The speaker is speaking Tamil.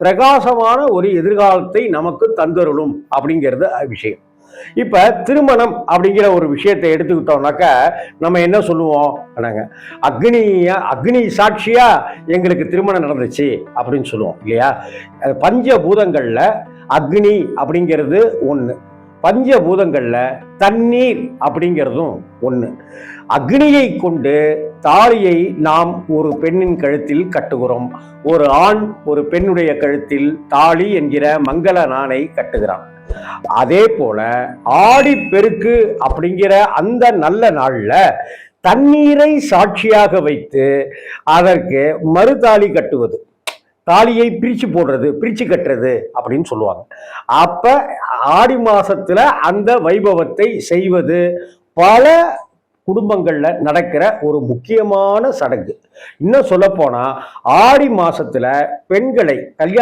பிரகாசமான ஒரு எதிர்காலத்தை நமக்கு தந்தருளும் அப்படிங்கிறது விஷயம். இப்ப திருமணம் அப்படிங்கிற ஒரு விஷயத்தை எடுத்துக்கிட்டோம்னாக்க நம்ம என்ன சொல்லுவோம்? நாங்க அக்னியா அக்னி சாட்சியா எங்களுக்கு திருமணம் நடந்துச்சு அப்படின்னு சொல்லுவோம் இல்லையா? பஞ்ச பஞ்சபூதங்கள்ல அக்னி அப்படிங்கிறது ஒன்று பஞ்சபூதங்கள்ல தண்ணீர் அப்படிங்கிறதும் ஒன்று அக்னியை கொண்டு தாலியை நாம் ஒரு பெண்ணின் கழுத்தில் கட்டுகிறோம். ஒரு ஆண் ஒரு பெண்ணுடைய கழுத்தில் தாலி என்கிற மங்கள நாணை கட்டுகிறான். அதே போல ஆடி பெருக்கு அப்படிங்கிற அந்த நல்ல நாள்ல தண்ணீரை சாட்சியாக வைத்து அதற்கு மறுதாலி கட்டுவது. தாலியை பிரிச்சு போடுறது பிரிச்சு கட்டுறது அப்படின்னு சொல்லுவாங்க. அப்ப ஆடி மாசத்துல அந்த வைபவத்தை செய்வது பல குடும்பங்கள்ல நடக்கிற ஒரு முக்கியமான சடங்கு. இன்னும் சொல்ல போனா ஆடி மாசத்துல பெண்களை கல்யாணம்